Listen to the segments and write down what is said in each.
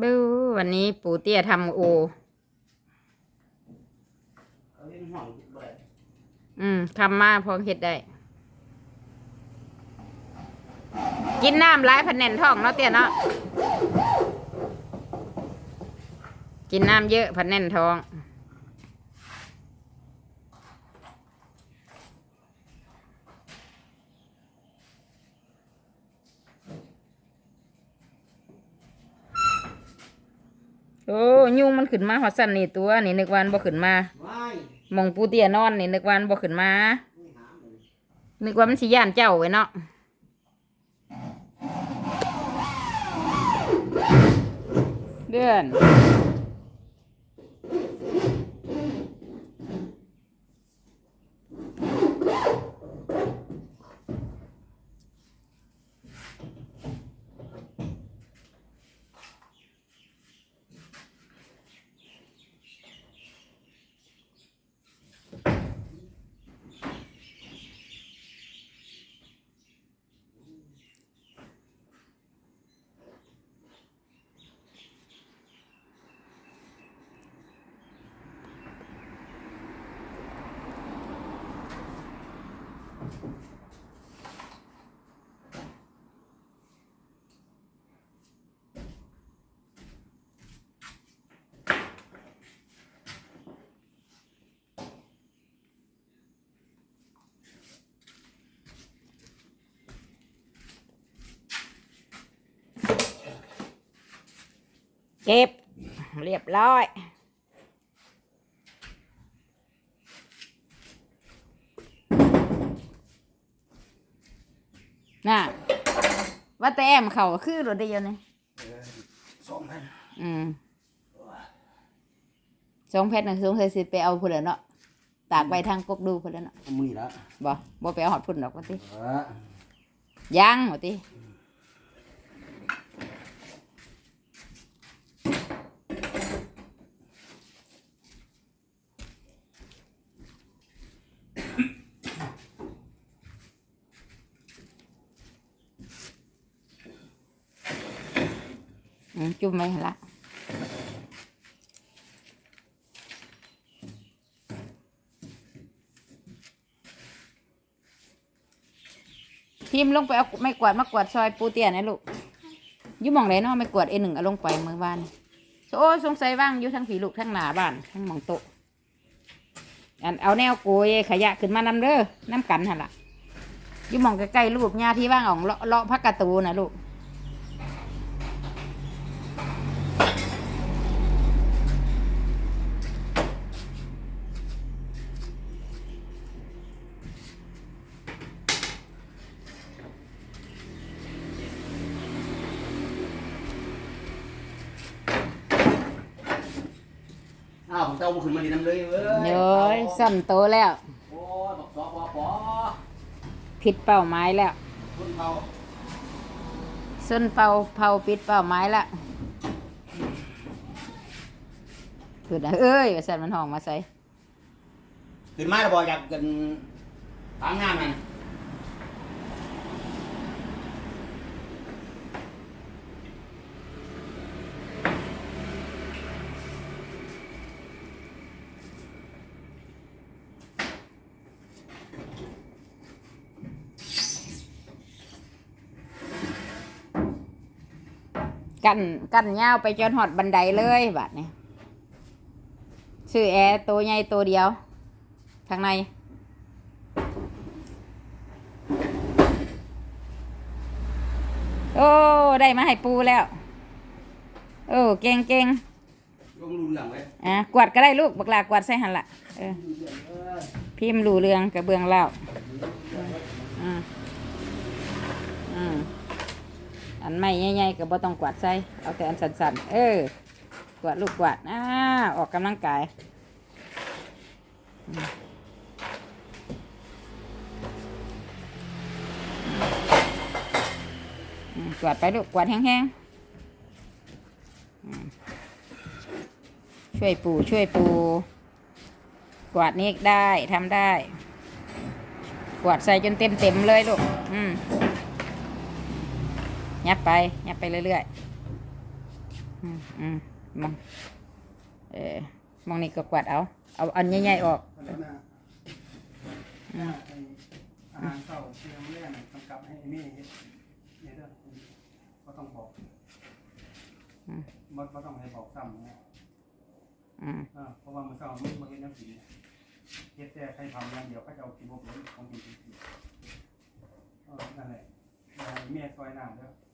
บู๊วันนี้ปู่เตี้ยทำโอเขาเล่นห่วงบ่ได้อืมทำมาพอเฮ็ดได้ กินน้ำร้ายพันแน่นท้องเนาะเตี้ยเนาะ กินน้ำเยอะพันแน่นท้อง โอ้ยุงมันขึ้นมาหอดสั่นนี่ตัวนี่นึกวามันบ่ขึ้นมาไม่หมองปูเตียนอนนี่นึกวามันบ่ขึ้นมาไม่หาเลยนึกว่ามันสิย่านเจ้าไว้เนาะเดือน เก็บ เรียบร้อย น่ะ ว่าแต่แอมเขาคือรถได้ยังไงเออสองพันอืมสองแพทย์นะสงสัยสิไปเอาพุ่นแล้วเนาะ ตากไว้ทางกกดูพุ่นแล้วเนาะเอามือละบ่บ่ไปเอาหอดพุ่นดอกว่าติเออยังว่าติ จุ่มไว้ละพิมลงไปเอาไม่กวาดมากวาดซอยปูเตียนะลูกยุ่มองไหนเนาะไม่กวาดเอหนึ่งเอาลงไปเมื่อวานโอ้สงสัยว่างอยู่ทั้งผีลูกทั้งหนาบ้านทั้งหมองโตอันเอาแนวโกยขยะขึ้นมานำเด้อน้ำกันหันล่ะยุ่มองใกล้ๆลูกหญ้าที่ว่างของเลาะเลาะพักกระตูนะลูก อ้าวผมเต้าขึ้นมาดีน้ำเลยเว้ยเย้ยสั่นโตแล้ว โอ้ยบอกสอปอปอผิดเป้าหมายแล้วคุณเขาส้นเป่าเผาปิดเป้าหมายละคือนะเอ้ยว่าสั่นมันห้องมาใส่ ขึ้นมาแล้วบอกอยากกันทางงานมัน กันกันยาวไปจนหอดบันไดเลยบัดนี้ชื่อแอร์ตัวใหญ่ตัวเดียวทางในโอ้ ได้มาให้ปูแล้ว โอ้ เก่งเก่งลงรู้เรื่องไว้อะกวาดก็ได้ลูกบักลากวาดใส่หันละเออรู้เรื่องเอ้ยพิมพ์รู้เรื่องกระเบื้องเล่าอืมอืม อันไม่ใหญ่ๆก็บ่ต้องกวาดใส่เอาแต่อันสั้นๆ เออกวาดลูกกวาดอ่าออกกำลังกายกวาดไปลูกกวาดแห้งๆช่วยปูช่วยปูกวาดนี้ได้ทำได้ กวาดใส่จนเต็มๆเลยลูก อืม ยับไปยับไปเรื่อยๆอืมอืมมองเออมองนี่ก็กวาดเอา เอาอันใหญ่ๆออกอันนั้นน่ะไอ้อาหารเก่าเตรียมเรื่องกำกับให้ไอ้นี่เฮ็ดเนี่ยเด้อก็ต้องบอกอืมบ่บ่ต้องให้บอกซ้ำนะอืมอ่าเพราะว่ามันเศร้ามันบ่เฮ็ดน้ำกินเฮ็ดแต่ใครทำอย่างเดียวเขาจะเอากินบ่เป็นของกินกินเออนั่นแหละเอาเมียซอยน้ำเด้อไอ้ไอ้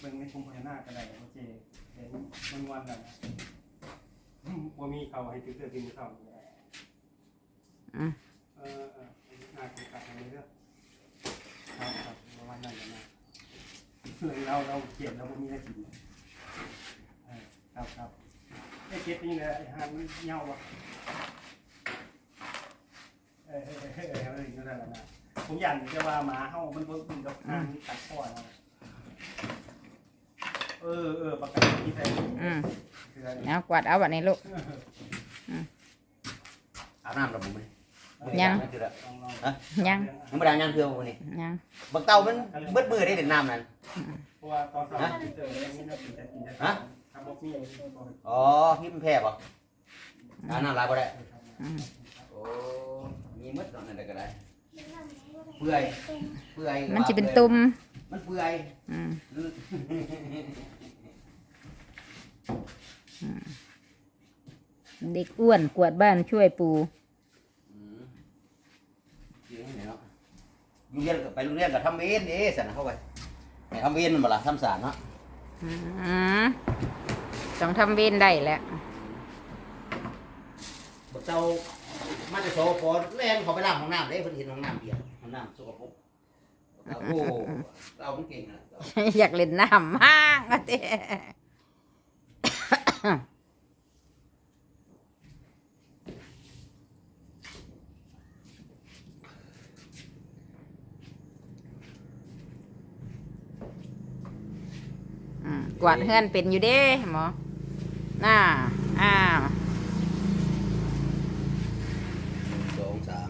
เบิ่งในคุมพญานาคก็ได้โอเคเดี๋ยวมันวันนั้นน่ะอืมบ่มีเขาให้ถือเสื้อกินมื้อเช้านี่แหละอืมเออเออน่าจะกลับมาเรื่อยๆครับครับประมาณนั้นนะเพื่อเราเราเขียนเราไม่มีอะไรกินเออครับครับไอ้เก็บนี่แหละไอ้หานมันเหงาวะเออเออเออเออเออนั่นแหละนะผมยันจะว่าหมาเฮามันเบิ่งมันกับหานมันตัดข้อเราเออเออประกันที่ใส่ อืมคืออะไรเอากวาดเอาแบบนี้ลูกอาบน้ำระบุไหมยังนั่นคือละลองลองยังยังไม่ได้ยังเทื่อวันนี้ยังบักเต่ามันเบิดมือได้เด่นน้ำนั่นเพราะว่าตอนสอบเจอยังไม่น่ากินแต่กินแต่ฮะทำบอกมีอ๋อพี่มันแพ้ป่ะอาบน้ำลายบ่ได้อืมโอ้มีมดตอนนั้นได้ก็ได้เปื่อยเปื่อยมันจะเป็นตุ่มมันเปื่อยอืม เด็กอ้วนกวาดบ้านช่วยปูอืมจริงเนี่ยเนาะอยู่เรียนก็ไปโรงเรียนก็ทำเวรเด้สันนะเข้าไปให้ทำเวรมันบ่ล่ะทำสารเนาะอืมต้องทำเวนได้แหละบักเต่ามาจะโซฟอแล่นเขาไปล้างห้องน้ำเด้เพิ่นเห็นห้องน้ำเปียกห้องน้ำสกปรกเอาโอ้เอามันเก่งนะอยากเล่นน้ำมากอะเต้ อืมกวาดเฮือนเป็นอยู่เด้หมอ น่า อ้าว สองสาม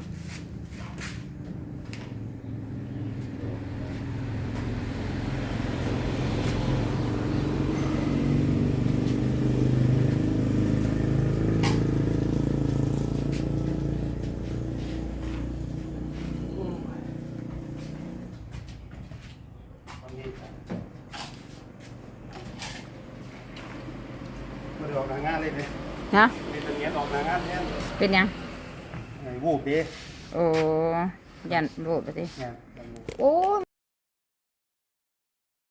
ตอนนี้ มาดูออกงานเลยเลยนะเป็นตัวเนี้ยออกงานเนี่ยเป็นยังไอ้วูบดิโอ้ยันโบดไปสิ เนี่ย โอ้ย